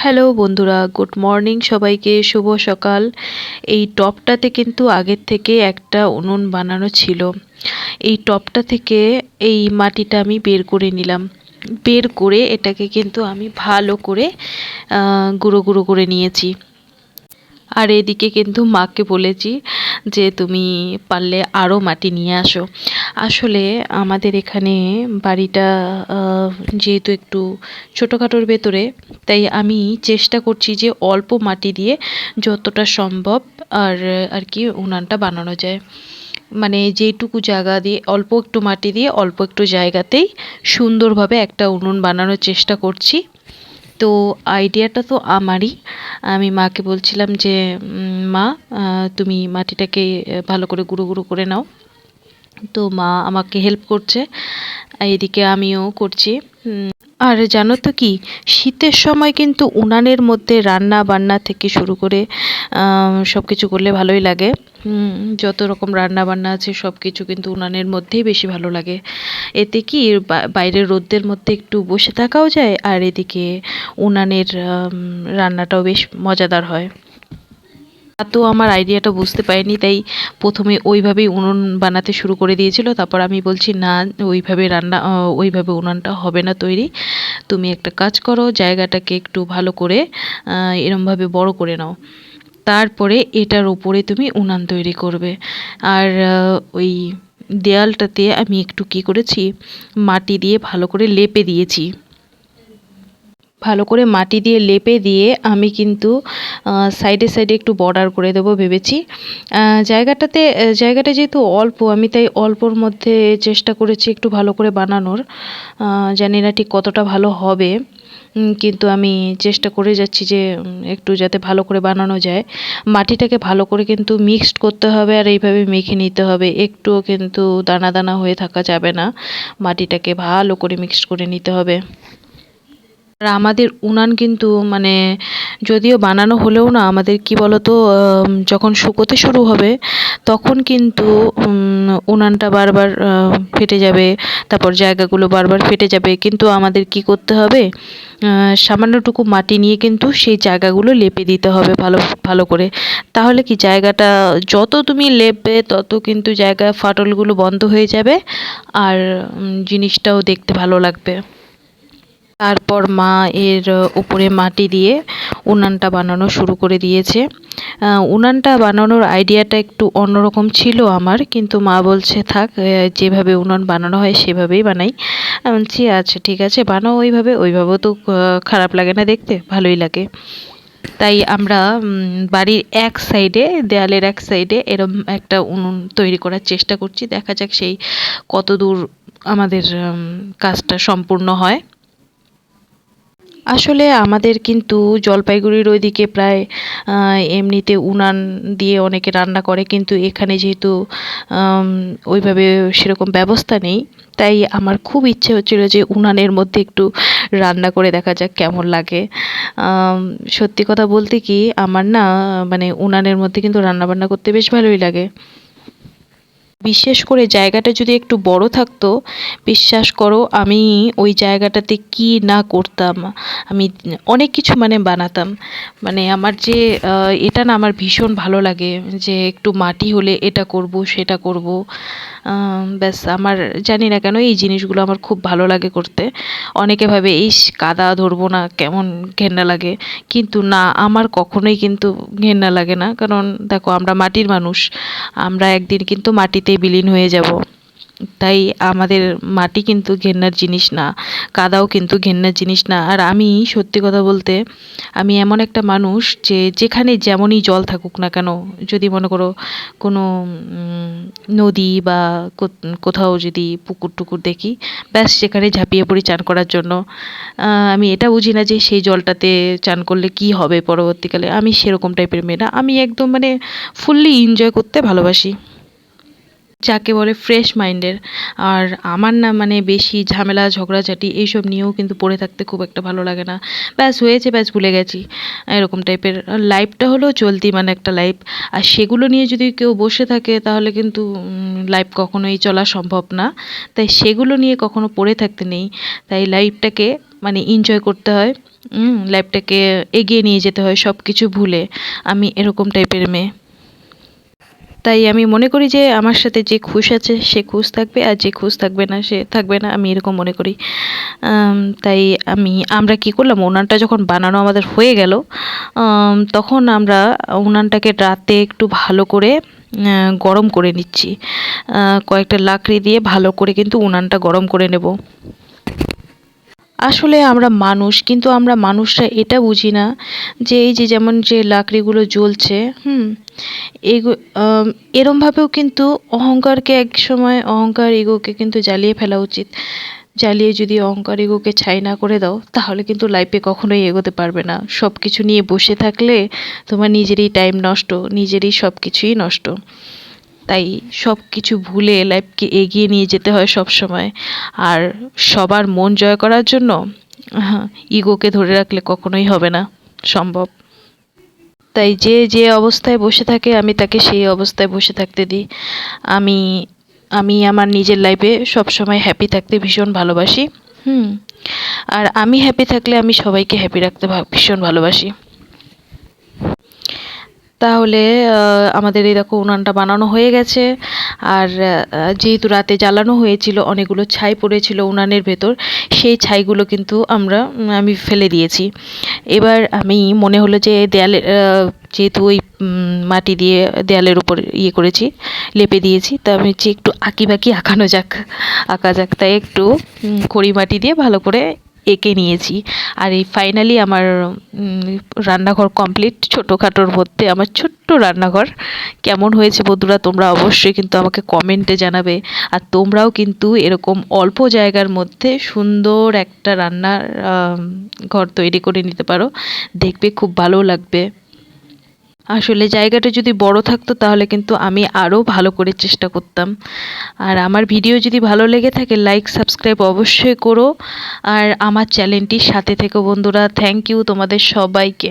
Hello বন্ধুরা। Good morning সবাইকে। শুভ সকাল। এই টপটাতে কিন্তু আগের থেকে একটা উনুন বানানো ছিল। এই টপটা থেকে এই মাটিটা আমি বের করে নিলাম। বের করে এটাকে কিন্তু আমি ভালো করে গুঁড়ো গুঁড়ো করে নিয়েছি। আর এদিকে কিন্তু মাকে বলেছি যে তুমি পারলে আরও মাটি নিয়ে আসো। আসলে আমাদের এখানে বাড়িটা যেহেতু একটু ছোটোখাটোর ভেতরে, তাই আমি চেষ্টা করছি যে অল্প মাটি দিয়ে যতটা সম্ভব আর আর কি উনানটা বানানো যায়। মানে যেটুকু জায়গা দিয়ে, অল্প একটু মাটি দিয়ে, অল্প একটু জায়গাতেই সুন্দরভাবে একটা উনুন বানানোর চেষ্টা করছি। তো আইডিয়াটা তো আমারই। আমি মাকে বলছিলাম যে মা তুমি মাটিটাকে ভালো করে গুঁড়ো গুঁড়ো করে নাও। তো মা আমাকে হেল্প করছে। এদিকে আমিও করছি। আর জানো তো কি, শীতের সময় কিন্তু উনানের মধ্যে রান্না বান্না থেকে শুরু করে সব কিছু করলে ভালোই লাগে। যত রকম রান্না বান্না আছে সব কিছু কিন্তু উনানের মধ্যেই বেশি ভালো লাগে। এতে কি বাইরের রোদ্দের মধ্যে একটু বসে থাকাও যায়, আর এদিকে উনানের রান্নাটাও বেশ মজাদার হয়। তো আমার আইডিয়াটা বুঝতে পারেনি, তাই প্রথমে ওইভাবেই উনুন বানাতে শুরু করে দিয়েছিল। তারপর আমি বলছি, না, ওইভাবে রান্না ওইভাবে উনানটা হবে না তৈরি। তুমি একটা কাজ করো, জায়গাটাকে একটু ভালো করে এরমভাবে বড় করে নাও। তারপরে এটার ওপরে তুমি উনান তৈরি করবে। আর ওই দেয়ালটাতে আমি একটু কি করেছি, মাটি দিয়ে ভালো করে লেপে দিয়েছি। ভালো করে মাটি দিয়ে লেপে দিয়ে আমি কিন্তু সাইডে সাইডে একটু বর্ডার করে দেবো ভেবেছি। জায়গাটাতে জায়গাটা যেহেতু অল্প, আমি তাই অল্পর মধ্যে চেষ্টা করেছি একটু ভালো করে বানানোর। জানি না ঠিক কতটা ভালো হবে। কিন্তু আমি চেষ্টা করে যাচ্ছি যে একটু যাতে ভালো করে বানানো যায়। মাটিটাকে ভালো করে কিন্তু মিক্সড করতে হবে আর এইভাবে মেখে নিতে হবে। একটুও কিন্তু দানা দানা হয়ে থাকা যাবে না। মাটিটাকে ভালো করে মিক্সড করে নিতে হবে। আর আমাদের উনান কিন্তু মানে যদিও বানানো হলেও না, আমাদের কি বলতো যখন শুকোতে শুরু হবে, তখন কিন্তু উনানটা বারবার ফেটে যাবে, তারপর জায়গাগুলো বারবার ফেটে যাবে। কিন্তু আমাদের কি করতে হবে সামান্যটুকু মাটি নিয়ে কিন্তু সেই জায়গাগুলো লেপে দিতে হবে ভালো ভালো করে। তাহলে কি জায়গাটা, যত তুমি লেপবে, তত কিন্তু জায়গা ফাটলগুলো বন্ধ হয়ে যাবে, আর জিনিসটাও দেখতে ভালো লাগবে। তারপর মা এর উপরে মাটি দিয়ে উনানটা বানানো শুরু করে দিয়েছে। উনানটা বানানোর আইডিয়াটা একটু অন্যরকম ছিল আমার, কিন্তু মা বলছে, থাক যেভাবে উনান বানানো হয় সেভাবেই বানাই। বলছি আচ্ছা ঠিক আছে, বানাও ওইভাবে। ওইভাবেও তো খারাপ লাগে না দেখতে, ভালোই লাগে। তাই আমরা বাড়ির এক সাইডে, দেয়ালের এক সাইডে এরম একটা উনুন তৈরি করার চেষ্টা করছি। দেখা যাক সেই কত দূর আমাদের কাজটা সম্পূর্ণ হয়। আসলে আমাদের কিন্তু জলপাইগুড়ির ওইদিকে প্রায় এমনিতে উনান দিয়ে অনেকে রান্না করে, কিন্তু এখানে যেহেতু ওইভাবে সেরকম ব্যবস্থা নেই, তাই আমার খুব ইচ্ছে হচ্ছিল যে উনানের মধ্যে একটু রান্না করে দেখা যাক কেমন লাগে। সত্যি কথা বলতে কি, আমার না মানে উনানের মধ্যে কিন্তু রান্না বান্না করতে বেশ ভালোই লাগে। বিশেষ করে জায়গাটা যদি একটু বড় থাকতো, বিশ্বাস করো আমি ওই জায়গাটাতে কি না করতাম, আমি অনেক কিছু মানে বানাতাম। মানে আমার যে এটা না আমার ভীষণ ভালো লাগে যে একটু মাটি হলে এটা করব, সেটা করব। ব্যাস আমার জানি না কেন এই জিনিসগুলো আমার খুব ভালো লাগে করতে। অনেকে ভাবে, ইস, কাদা ধরবো না, কেমন ঘেন্না লাগে। কিন্তু না, আমার কখনোই কিন্তু ঘেন্না লাগে না। কারণ দেখো, আমরা মাটির মানুষ, আমরা একদিন কিন্তু মাটিতে বিলীন হয়ে যাব। তাই আমাদের মাটি কিন্তু ঘেন্নার জিনিস না, কাদাও কিন্তু ঘেন্নার জিনিস না। আর আমি সত্যি কথা বলতে, আমি এমন একটা মানুষ যে যেখানে যেমনই জল থাকুক না কেন, যদি মনে করো কোনো নদী বা কোথাও যদি পুকুর টুকুর দেখি, ব্যাস সেখানে ঝাঁপিয়ে পড়ি চান করার জন্য। আমি এটা বুঝি না যে সেই জলটাতে চান করলে কি হবে পরবর্তীকালে। আমি সেরকম টাইপের মেয়ে না। আমি একদম মানে ফুললি এনজয় করতে ভালোবাসি। যাকে বলে ফ্রেশ মাইন্ডের আর আমার না মানে বেশি ঝামেলা, ঝগড়াঝাটি এইসব নিয়েও কিন্তু পড়ে থাকতে খুব একটা ভালো লাগে না। ব্যাস, হয়েছে, ব্যাস, ভুলে গেছি। এরকম টাইপের লাইফটা হলো চলতি মানে একটা লাইফ আর সেগুলো নিয়ে যদি কেউ বসে থাকে, তাহলে কিন্তু লাইফ কখনোই চলা সম্ভব না। তাই সেগুলো নিয়ে কখনো পড়ে থাকতে নেই। তাই লাইফটাকে মানে এনজয় করতে হয়। লাইফটাকে এগিয়ে নিয়ে যেতে হয় সব কিছু ভুলে। আমি এরকম টাইপের মেয়ে। তাই আমি মনে করি যে আমার সাথে যে খুশ আছে, সে খুশ থাকবে আর যে খুশ থাকবে না, সে থাকবে না, আমি এরকম মনে করি। তাই আমি, আমরা কি করলাম? উনানটা যখন বানানো আমাদের হয়ে গেল তখন আমরা উনানটাকে রাতে একটু ভালো করে গরম করে নিচ্ছি। কয়েকটা লাকড়ি দিয়ে ভালো করে কিন্তু উনানটা গরম করে নেব। আসলে আমরা মানুষ, কিন্তু আমরা মানুষরা এটা বুঝি না যে এই যে যেমন যে লাকড়িগুলো জ্বলছে, হুম, এগো এরমভাবেও কিন্তু অহংকারকে এক সময় অহংকার ইগোকে কিন্তু জ্বালিয়ে ফেলা উচিত। জ্বালিয়ে যদি অহংকার ইগোকে ছাই না করে দাও, তাহলে কিন্তু লাইফে কখনোই এগোতে পারবে না। সব কিছু নিয়ে বসে থাকলে তোমার নিজেরই টাইম নষ্ট, নিজেরই সব কিছুই নষ্ট। তাই সব কিছু ভুলে লাইফকে এগিয়ে নিয়ে যেতে হয় সব সময় আর সবার মন জয় করার জন্য ইগোকে ধরে রাখলে কখনোই হবে না, সম্ভব। তাই যে যে অবস্থায় বসে থাকে, আমি তাকে সেই অবস্থায় বসে থাকতে দিই। আমি আমি আমার নিজের লাইফে সব সময় হ্যাপি থাকতে ভীষণ ভালোবাসি, হুম। আর আমি হ্যাপি থাকলে আমি সবাইকে হ্যাপি রাখতে ভীষণ ভালোবাসি। তাহলে আমাদের এই দেখো উনানটা বানানো হয়ে গেছে। আর যেহেতু রাতে জ্বালানো হয়েছিল, অনেকগুলো ছাই পড়েছিল উনানের ভেতর, সেই ছাইগুলো কিন্তু আমরা আমি ফেলে দিয়েছি। এবার আমি মনে হলো যে দেয়ালে যেহেতু ওই মাটি দিয়ে দেয়ালের উপর ইয়ে করেছি, লেপে দিয়েছি, তা আমি হচ্ছে একটু আঁকি বাঁকি আঁকানো যাক, আঁকা যাক। তাই একটু খড়ি মাটি দিয়ে ভালো করে এঁকে নিয়েছি। আর এই ফাইনালি আমার রান্নাঘর কমপ্লিট ছোটোখাটোর মধ্যে আমার ছোট্ট রান্নাঘর। কেমন হয়েছে বন্ধুরা তোমরা অবশ্যই কিন্তু আমাকে কমেন্টে জানাবে। আর তোমরাও কিন্তু এরকম অল্প জায়গার মধ্যে সুন্দর একটা রান্নার ঘর তৈরি করে নিতে পারো। দেখবে খুব ভালো লাগবে। আসলে জায়গাটা যদি বড় থাকতো তাহলে কিন্তু আমি আরও ভালো করে চেষ্টা করতাম। আর আমার ভিডিও যদি ভালো লেগে থাকে লাইক সাবস্ক্রাইব অবশ্যই করো। আর আমার চ্যানেলটির সাথে থেকো বন্ধুরা। থ্যাংক ইউ তোমাদের সবাইকে।